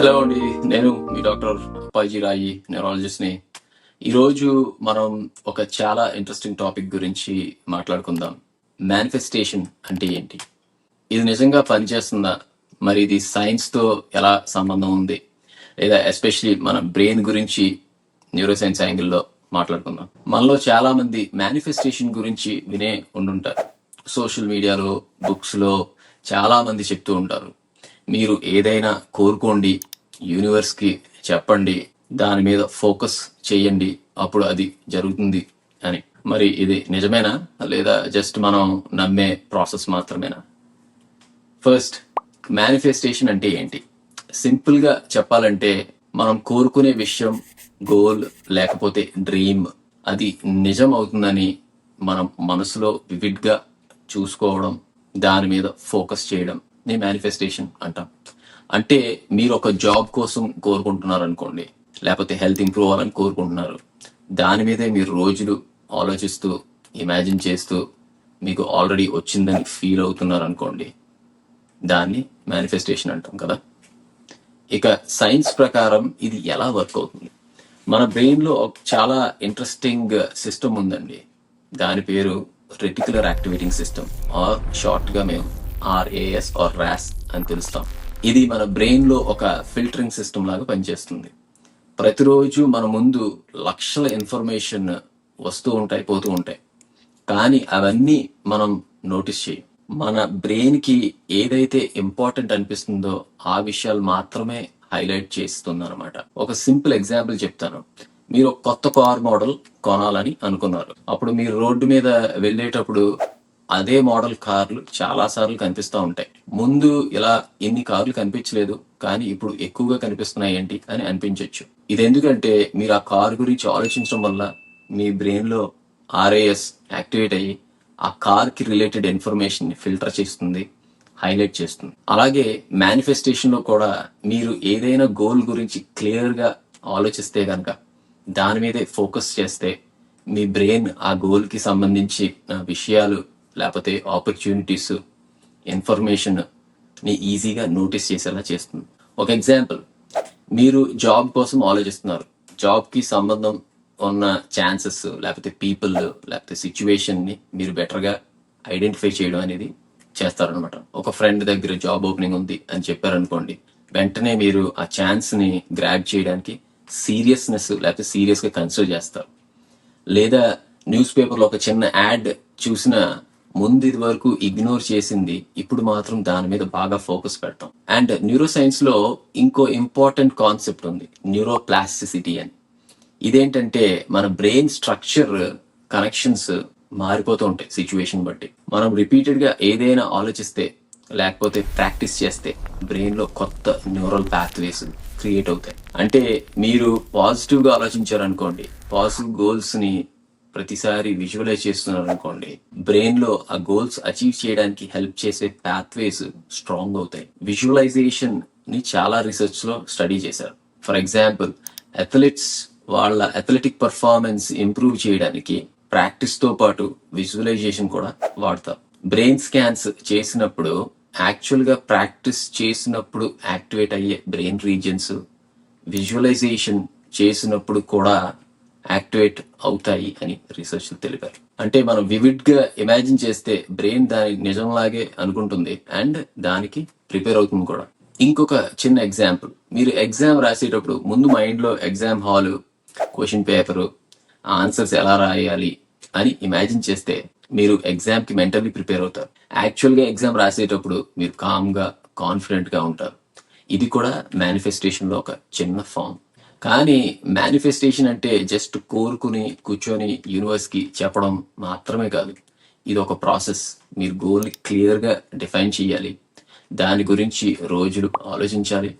Hello అండి నేను మీ doctor Appaji రాయి న్యూరాలజిస్ట్ని. ఈరోజు మనం ఒక చాలా ఇంట్రెస్టింగ్ టాపిక్ గురించి మాట్లాడుకుందాం. మేనిఫెస్టేషన్ అంటే ఏంటి? ఇది నిజంగా పనిచేస్తుందా? మరి ఇది సైన్స్తో ఎలా సంబంధం ఉంది? లేదా ఎస్పెషలీ మన బ్రెయిన్ గురించి న్యూరో సైన్స్ యాంగిల్లో మాట్లాడుకుందాం. మనలో చాలా మంది మేనిఫెస్టేషన్ గురించి వినే ఉండుంటారు. సోషల్ మీడియాలో బుక్స్లో చాలా మంది చెప్తూ ఉంటారు. మీరు ఏదైనా కోరుకోండి యూనివర్స్కి చెప్పండి దాని మీద ఫోకస్ చేయండి అప్పుడు అది జరుగుతుంది అని. మరి ఇది నిజమేనా? లేదా జస్ట్ మనం నమ్మే ప్రాసెస్ మాత్రమేనా? ఫస్ట్ మేనిఫెస్టేషన్ అంటే ఏంటి? సింపుల్గా చెప్పాలంటే మనం కోరుకునే విషయం గోల్ లేకపోతే డ్రీమ్ అది నిజం అవుతుందని మనం మనసులో వివిడ్గా చూసుకోవడం దాని మీద ఫోకస్ చేయడం ని మేనిఫెస్టేషన్ అంటాం. అంటే మీరు ఒక జాబ్ కోసం కోరుకుంటున్నారు అనుకోండి లేకపోతే హెల్త్ ఇంప్రూవ్ అవ్వాలని కోరుకుంటున్నారు దాని మీదే మీరు రోజులు ఆలోచిస్తూ ఇమాజిన్ చేస్తూ మీకు ఆల్రెడీ వచ్చిందని ఫీల్ అవుతున్నారు అనుకోండి దాన్ని మేనిఫెస్టేషన్ అంటాం కదా. ఇక సైన్స్ ప్రకారం ఇది ఎలా వర్క్ అవుతుంది? మన బ్రెయిన్లో ఒక చాలా ఇంట్రెస్టింగ్ సిస్టమ్ ఉందండి. దాని పేరు రెటికులర్ యాక్టివేటింగ్ సిస్టమ్ ఆర్ షార్ట్గా మేము ఆర్ఏఎస్ ఆర్ ర్యాస్ అని పిలుస్తాం ఇది మన బ్రెయిన్లో ఒక ఫిల్టరింగ్ సిస్టమ్ లాగా పనిచేస్తుంది. ప్రతిరోజు మన ముందు లక్షల ఇన్ఫర్మేషన్ వస్తూ ఉంటాయి పోతూ ఉంటాయి. కానీ అవన్నీ మనం నోటీస్ చేయం. మన బ్రెయిన్కి ఏదైతే ఇంపార్టెంట్ అనిపిస్తుందో ఆ విషయాలు మాత్రమే హైలైట్ చేస్తుంది అనమాట ఒక సింపుల్ ఎగ్జాంపుల్ చెప్తాను. మీరు కొత్త కార్ మోడల్ కొనాలని అనుకున్నారు. అప్పుడు మీరు రోడ్డు మీద వెళ్ళేటప్పుడు అదే మోడల్ కార్లు చాలా సార్లు కనిపిస్తూ ఉంటాయి. ముందు ఇలా ఎన్ని కార్లు కనిపించలేదు కానీ ఇప్పుడు ఎక్కువగా కనిపిస్తున్నాయి ఏంటి అని అనిపించవచ్చు ఇది ఎందుకంటే మీరు ఆ కార్ గురించి ఆలోచించడం వల్ల మీ బ్రెయిన్లో ఆర్ఏఎస్ యాక్టివేట్ అయ్యి ఆ కార్కి రిలేటెడ్ ఇన్ఫర్మేషన్ని ఫిల్టర్ చేస్తుంది హైలైట్ చేస్తుంది. అలాగే మేనిఫెస్టేషన్లో కూడా మీరు ఏదైనా గోల్ గురించి క్లియర్గా ఆలోచిస్తే కనుక దాని మీదే ఫోకస్ చేస్తే మీ బ్రెయిన్ ఆ గోల్కి సంబంధించి విషయాలు లేకపోతే ఆపర్చునిటీస్ ఇన్ఫర్మేషన్ని ఈజీగా నోటీస్ చేసేలా చేస్తుంది. ఒక ఎగ్జాంపుల్ మీరు జాబ్ కోసం ఆలోచిస్తున్నారు. జాబ్కి సంబంధం ఉన్న ఛాన్సెస్ లేకపోతే పీపుల్ లేకపోతే సిచ్యువేషన్ని మీరు బెటర్గా ఐడెంటిఫై చేయడం అనేది చేస్తారనమాట ఒక ఫ్రెండ్ దగ్గర జాబ్ ఓపెనింగ్ ఉంది అని చెప్పారనుకోండి వెంటనే మీరు ఆ ఛాన్స్ని గ్రాప్ చేయడానికి సీరియస్నెస్ లేకపోతే సీరియస్గా కన్సిడర్ చేస్తారు. లేదా న్యూస్ పేపర్లో ఒక చిన్న యాడ్ చూసిన ముందు ఇది వరకు ఇగ్నోర్ చేసింది ఇప్పుడు మాత్రం దాని మీద బాగా ఫోకస్ పెడతాం. అండ్ న్యూరో సైన్స్లో ఇంకో ఇంపార్టెంట్ కాన్సెప్ట్ ఉంది న్యూరో ప్లాస్టిసిటీ అని. ఇదేంటంటే మన బ్రెయిన్ స్ట్రక్చర్ కనెక్షన్స్ మారిపోతూ ఉంటాయి సిచ్యువేషన్ బట్టి. మనం రిపీటెడ్గా ఏదైనా ఆలోచిస్తే లేకపోతే ప్రాక్టీస్ చేస్తే బ్రెయిన్లో కొత్త న్యూరల్ పాత్వేస్ క్రియేట్ అవుతాయి. అంటే మీరు పాజిటివ్గా ఆలోచించారనుకోండి పాజిటివ్ గోల్స్ని ప్రతిసారి విజువలైజ్ చేస్తున్నారు అనుకోండి. బ్రెయిన్లో ఆ గోల్స్ అచీవ్ చేయడానికి హెల్ప్ చేసే పాత్వేస్ స్ట్రాంగ్ అవుతాయి. విజువలైజేషన్ని చాలా రీసెర్చ్లో స్టడీ చేశారు. ఫర్ ఎగ్జాంపుల్ అథ్లెట్స్ వాళ్ళ అథ్లెటిక్ పర్ఫార్మెన్స్ ఇంప్రూవ్ చేయడానికి ప్రాక్టీస్తో పాటు విజువలైజేషన్ కూడా వాడతారు. బ్రెయిన్ స్కాన్స్ చేసినప్పుడు యాక్చువల్గా ప్రాక్టీస్ చేసినప్పుడు యాక్టివేట్ అయ్యే బ్రెయిన్ రీజన్స్ విజువలైజేషన్ చేసినప్పుడు కూడా యాక్టివేట్ అవుతాయి అని రీసెర్చ్ తెలిపారు. అంటే మనం వివిడ్గా ఇమాజిన్ చేస్తే బ్రెయిన్ దాని నిజంలాగే అనుకుంటుంది అండ్ దానికి ప్రిపేర్ అవుతుంది కూడా. ఇంకొక చిన్న ఎగ్జాంపుల్ మీరు ఎగ్జామ్ రాసేటప్పుడు ముందు మైండ్లో exam hall question paper answers ఎలా రాయాలి అని ఇమాజిన్ చేస్తే మీరు ఎగ్జామ్కి మెంటల్లీ ప్రిపేర్ అవుతారు. యాక్చువల్గా ఎగ్జామ్ రాసేటప్పుడు మీరు కామ్గా కాన్ఫిడెంట్గా ఉంటారు. ఇది కూడా మేనిఫెస్టేషన్లో ఒక చిన్న ఫామ్ కానీ మేనిఫెస్టేషన్ అంటే జస్ట్ కోరుకుని కూర్చొని యూనివర్స్కి చెప్పడం మాత్రమే కాదు. ఇది ఒక ప్రాసెస్ మీరు గోల్ని క్లియర్గా డిఫైన్ చేయాలి. దాని గురించి రోజులు ఆలోచించాలి.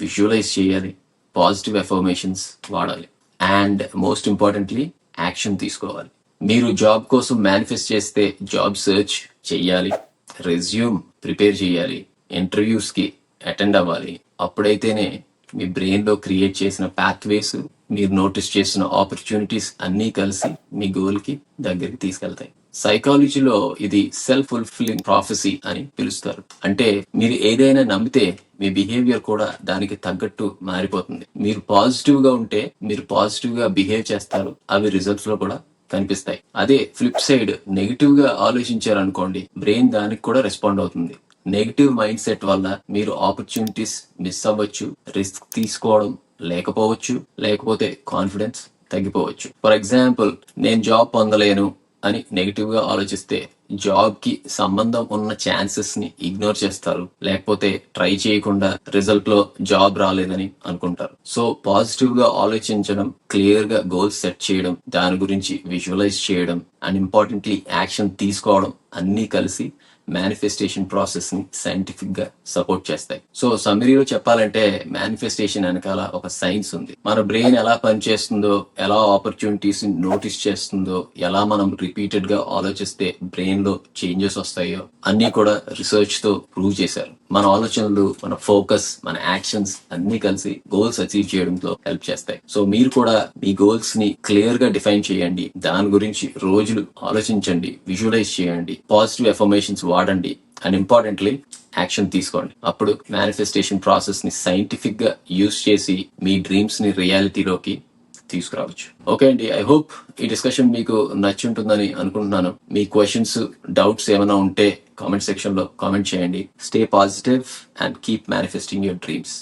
విజువలైజ్ చేయాలి. పాజిటివ్ ఎఫర్మేషన్స్ వాడాలి. అండ్ మోస్ట్ ఇంపార్టెంట్లీ యాక్షన్ తీసుకోవాలి. మీరు జాబ్ కోసం మేనిఫెస్ట్ చేస్తే జాబ్ సెర్చ్ చేయాలి. రెజ్యూమ్ ప్రిపేర్ చేయాలి. ఇంటర్వ్యూస్కి అటెండ్ అవ్వాలి. అప్పుడైతేనే మీ బ్రెయిన్లో క్రియేట్ చేసిన పాత్వేస్ మీరు నోటీస్ చేసిన ఆపర్చునిటీస్ అన్నీ కలిసి మీ గోల్కి దగ్గరికి తీసుకెళ్తాయి. సైకాలజీలో ఇది సెల్ఫ్ ఫుల్ఫిల్లింగ్ ప్రాఫెసీ అని పిలుస్తారు. అంటే మీరు ఏదైనా నమ్మితే మీ బిహేవియర్ కూడా దానికి తగ్గట్టు మారిపోతుంది. మీరు పాజిటివ్గా ఉంటే మీరు పాజిటివ్గా బిహేవ్ చేస్తారు. అవి రిజల్ట్స్లో కూడా కనిపిస్తాయి. అదే ఫ్లిప్ సైడ్ నెగిటివ్గా ఆలోచించారనుకోండి బ్రెయిన్ దానికి కూడా రెస్పాండ్ అవుతుంది. నెగిటివ్ మైండ్ సెట్ వల్ల మీరు ఆపర్చునిటీస్ మిస్ అవ్వచ్చు రిస్క్ తీసుకోవడం లేకపోవచ్చు లేకపోతే కాన్ఫిడెన్స్ తగ్గిపోవచ్చు. ఫర్ ఎగ్జాంపుల్ నేను జాబ్ పొందలేను అని నెగిటివ్గా ఆలోచిస్తే జాబ్కి సంబంధం ఉన్న ఛాన్సెస్ని ఇగ్నోర్ చేస్తారు. లేకపోతే ట్రై చేయకుండా రిజల్ట్లో జాబ్ రాలేదని అనుకుంటారు. సో పాజిటివ్గా ఆలోచించడం క్లియర్గా గోల్స్ సెట్ చేయడం దాని గురించి విజువలైజ్ చేయడం అండ్ ఇంపార్టెంట్లీ యాక్షన్ తీసుకోవడం అన్నీ కలిసి మేనిఫెస్టేషన్ ప్రాసెస్ని సైంటిఫిక్గా సపోర్ట్ చేస్తాయి. సో సమరీలో చెప్పాలంటే మేనిఫెస్టేషన్ వెనకాల ఒక సైన్స్ ఉంది. మన బ్రెయిన్ ఎలా పనిచేస్తుందో ఎలా ఆపర్చునిటీస్ నోటీస్ చేస్తుందో ఎలా మనం రిపీటెడ్గా ఆలోచిస్తే బ్రెయిన్లో చేంజెస్ వస్తాయో అన్ని కూడా రీసెర్చ్తో ప్రూవ్ చేశారు. మన ఆలోచనలు మన ఫోకస్ మన యాక్షన్స్ అన్ని కలిసి గోల్స్ అచీవ్ చేయడంలో హెల్ప్ చేస్తాయి. సో మీరు కూడా మీ గోల్స్ని క్లియర్గా డిఫైన్ చేయండి. దాని గురించి రోజులు ఆలోచించండి విజువలైజ్ చేయండి పాజిటివ్ ఎఫర్మేషన్స్ వాడండి. అండ్ ఇంపార్టెంట్లీ యాక్షన్ తీసుకోండి. అప్పుడు మేనిఫెస్టేషన్ ప్రాసెస్ని సైంటిఫిక్గా యూస్ చేసి మీ డ్రీమ్స్ని రియాలిటీలోకి తీసుకురావచ్చు. ఓకే అండి ఐ హోప్ ఈ డిస్కషన్ మీకు నచ్చి ఉంటుందని అనుకుంటున్నాను. మీ క్వశ్చన్స్ డౌట్స్ ఏమైనా ఉంటే కామెంట్ సెక్షన్లో కామెంట్ చేయండి. Stay positive and keep manifesting your dreams